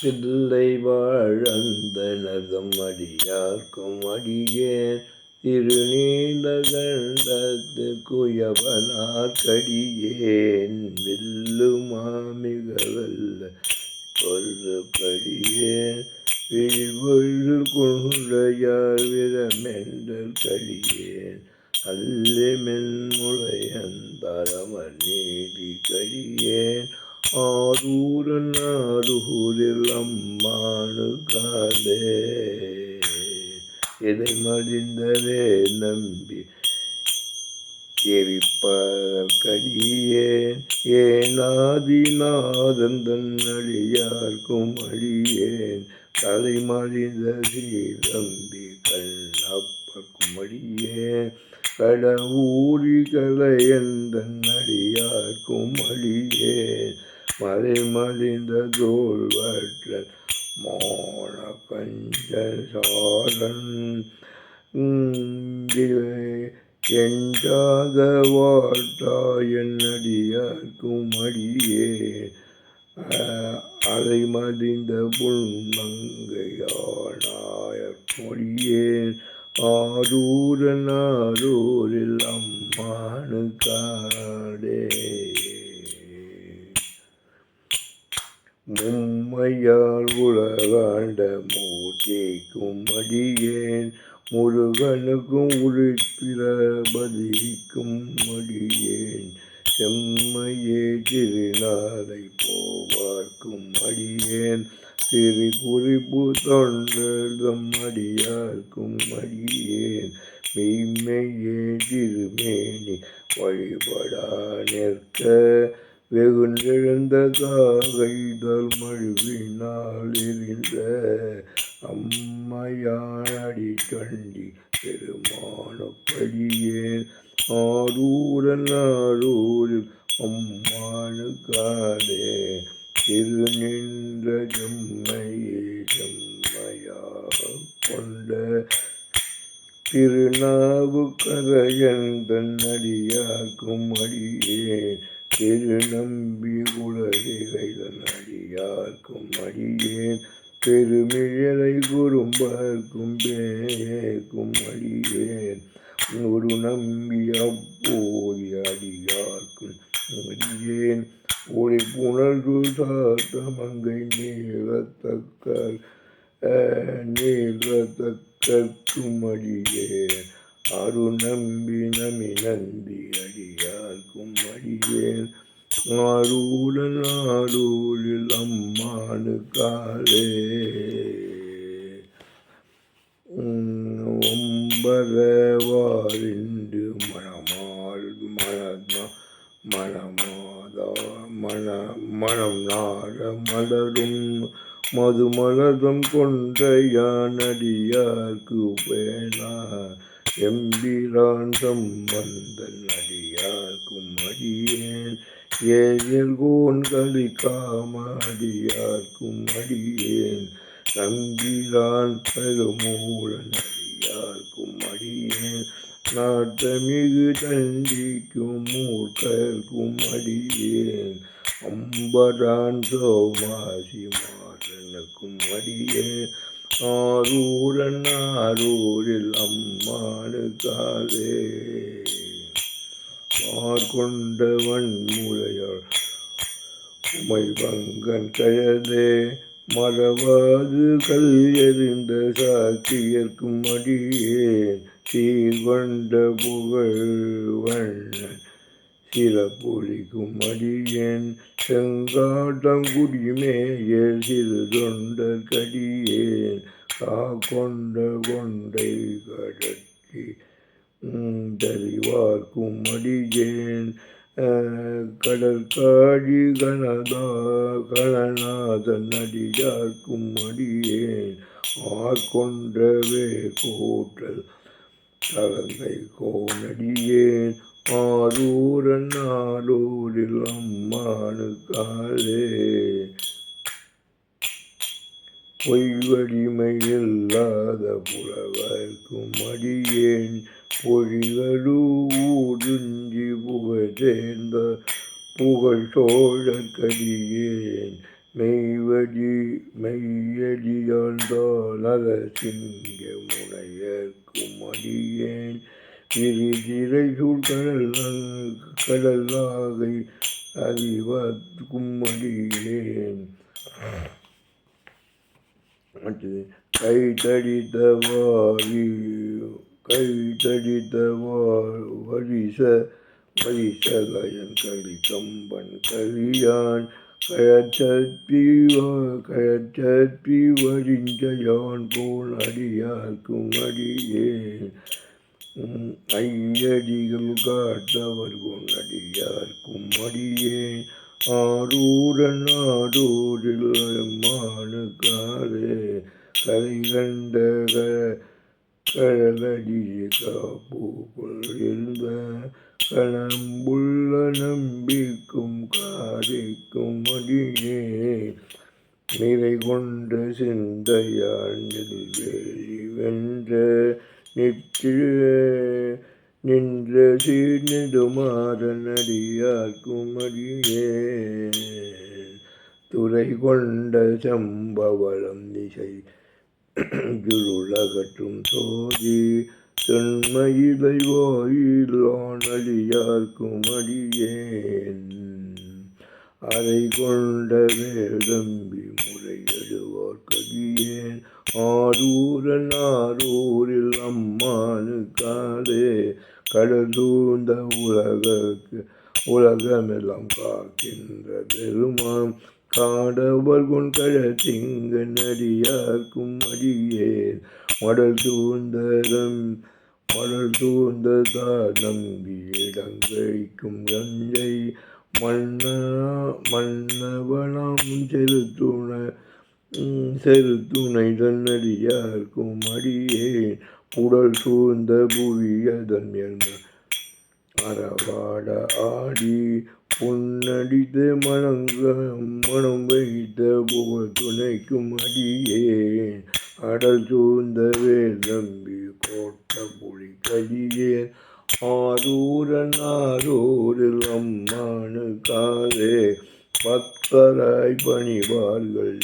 தில்லை வாழந்தனதம் அடியார்க்கும் அடியேன். திருநீலகண்டத்து குயவனார்க்கடியேன் வில்லு மாமிக வல்ல பொருள் கடியேன் விழிவொழு குன்றையார் விரமென்றல் கடியேன். அல்லி மென்முளையந்தரமர் நீதி கடியேன். ஆரூரன் நாரூரில் அம்மானு காலே எதை மடிந்தரே நம்பி எரிப்பதற்கடியேன் ஏனாதிநாதன் தன்னடியார்க்கும் அடியார்க்கும் தலை தலைமறிந்த தம்பி கண்ணப்பர்க்கும் அடியேன். கடவுரி எந்த அடியார்க்கும் அடியேன். மலைமலிந்த தோல்வற்றல் மோன பஞ்சசாரன் சாரன் எஞ்சாத வாட்டாயன் அடியே அதை மறிந்த புன்மங்கையானாயர் மொழியேன் ஆரூரன் ஆரூரில் அம்மானு காடே உலகாண்ட மூர்த்திக்கும் அடியேன். முருகனுக்கும் உருப்பிரபதிக்கும் அடியேன். செம்மையே திருநாளை போவார்க்கும் அடியேன். திரு குறிப்பு தொண்டர்தம் அடியார்க்கும் அடியேன். மெய்மையே திருமேனி வழிபடா நிற்க வெகுண்டெழுந்ததாகைதல் மழுவினால் எரிந்த அம்மையாடி கண்டி பெருமானப்படியே. ஆரூரன் ஆரூரில் அம்மானு காடே திரு நின்ற செம்மையே செம்மையாக கொண்ட திருநாவுக்கரையன் தன்னடியாக்கும் தன்னடியார்க்கும் திரு நம்பி குலகைதன் அடியார்க்கும் அடியேன். பெருமிழலை குறும்பார்க்கும் பேக்கும் அடியேன். ஒரு நம்பி அப்போதி அடியார்க்கும் அடியேன். ஒளி புணர்வு சாத்த மங்கை நீளத்தக்க நீளத்தக்கும் அடியேன். அரு நம்பி நமி நந்தி அடியார்க்கும் அடியேன். ஆரூரன் ஆரூரில் அம்மானு காலே. ஒம்பரவாரிண்டு மணமால் மணமா மணமாதா மண மணம் நார மலரும். மது மலர்தம் கொண்ட யானடியார்க்கு பேனா எம்பிரான் வந்தன் அடியார்க்கும் அடியேன். ஏழில் கோன் அடியார்க்கும் அடியேன். நம்பிரான் பெருமூலன் அடியார்க்கும் அடியேன். நாட்டமிகு தண்டிக்கும் மூர்க்கர்க்கும் அடியேன். அம்பரான் சோமாசி மாறனுக்கும் அடியேன். ஆரூரன் ஆரூரில் அம்மானு மார்கொண்டவன் முறையாள் உமை பங்கன் கயதே மறவாது கல் எறிந்த சாட்சியர்க்கும் அடியேன் சீர்கொண்ட புகழ்வண்ணன் சிறப்புலிக்கும் அடியேன் செங்காட்டங்குடிமேய சிறு தொண்டர் கடியேன் கா கொண்ட கொண்டை கடற்றி தறிவார்க்கும் அடியேன் கடற்காடி கனதா கணநாதன் அடியார்க்கும் அடியேன் ஆர்கொண்டவே கோட்டல் தலங்கை கோனடியேன் ஆரூரன் ஆரூரில் அம்மானு காலே பொய்வடிமை புலவர்க்கும் அடியேன் பொழிகளூடுஞ்சி புகழ் புகழ் சோழக்கடியேன் மெய்வடி மெய்யடியாழ்ந்தால் மெய்யடியாண்டால் நரசிங்க முனையர்க்கும் அடியேன். விரிதிரை சூழ்கடல் கடலாகை அறிவர்க்கும் அடியேன் அடுத்தது கை தடித்தவாரி கை தடித்தவார் வரிச கயன் கலி கம்பன் கலியான் கயச்சற்பி கயச்சற்பி வரிஞ்சயான் போல் அடியார்க்கும் அடியேன். ஐயடிகள் காட்டவர் கொண்டடியார்க்கும் அடியேன் ஆரூரன் ஆரூரில் மானுக்காரே கரை கண்ட கடலடிய காப்புக்குள் இருந்த கணம்புள்ள நம்பிக்கும் காரிக்கும் அடியே நிறை கொண்ட சிந்தையால் வென்ற நிற்று நின்ற சீர்நெடுமாறன் அடியே துறை கொண்ட சம்பவளம் திசை இருளகற்றும் சோதி தென்மயிலை வாயிலான் அடியேன் அதை கொண்ட வேதம்பி முறையிடுவார்க்கடியேன். ஆரூரன் ஆரூரில் அம்மானுக்காலே கடல் சூழ்ந்த உலகக்கு உலகமெல்லாம் காக்கின்ற பெருமான். காடவர் குண் திங்க நடியார்க்கும் அடியேன். மடல் தூந்தரம் மடல் சூழ்ந்ததார் நம்பி இடங்கைக்கும் கஞ்சை மன்ன மன்னவனாம் செலுத்துண செருத்துணை தன்னடியார்க்கும் அடியே உடல் சூழ்ந்த புவியதன் என்ன அறவாட ஆடி பொன்னடித்த மனங்க மனம் வைத்த புகழ் துணைக்கும் அடியேன் அடல் சூழ்ந்த வேதம்பி கோட்ட புலி கடியேன் ஆரூரன் ஆரூரில் அம்மானு காலே பக்தராய் பணிவார்கள்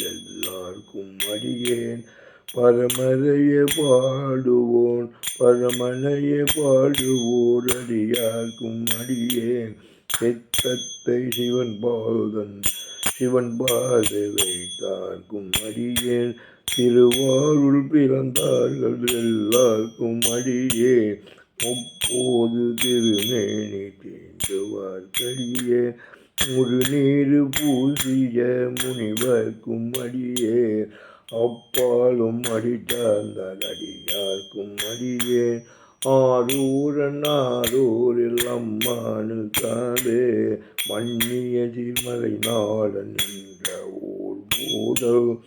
நிற்கும் அடியேன் பரமறைய பாடுவோன் பரமனைய பாடுவோர் அடியார்க்கும் அடியேன் சித்தத்தை சிவன் பாதன் சிவன் பாதை வைத்தார்க்கும் அடியேன் திருவாரூர் பிறந்தார்கள் எல்லாருக்கும் அடியேன் முப்போது திருமேனி தேர்ந்துவார்க்கடியேன் முழுநீரு பூசிய முனிவர்க்கும் அடியே. அப்பாலும் அடித்தார்ந்தால் அடியார்க்கும் அடியேன் ஆரூரன் ஆரூரில் அம்மானு காதே மன்னிய திருமலை நாடன் என்ற ஓர் பூதம்.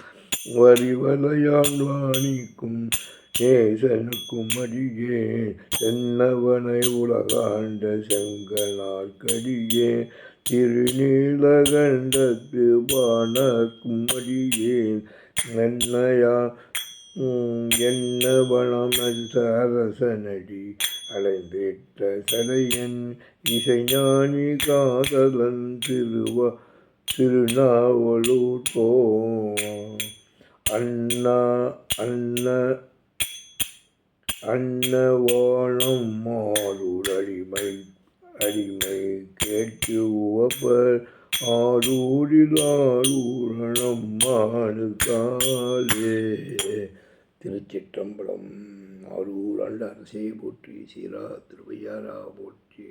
வரிவலையான் வாணிக்கும் நேசனுக்கும் அடியே தென்னவனை உலகாண்ட செங்கனார்கடியே திருநீலகண்டத்து பானக்கும் அடியேன் என்னையா என்ன அரசனடி அலைந்திட்ட சடையன் இசைஞானி காதலன் திருவ திருநாவலூட்டோ அண்ணா அண்ண அன்ன அன்னவானம் மாறுர் அடிமை அடிமை கேட்டு உவப்பர். ஆரூரில் ஆரூரணம் மாறு காலே. திருச்சிற்றம்பலம் ஆரூர் அண்ட அரசே போற்றி சீரா திருவையாரா போற்றி.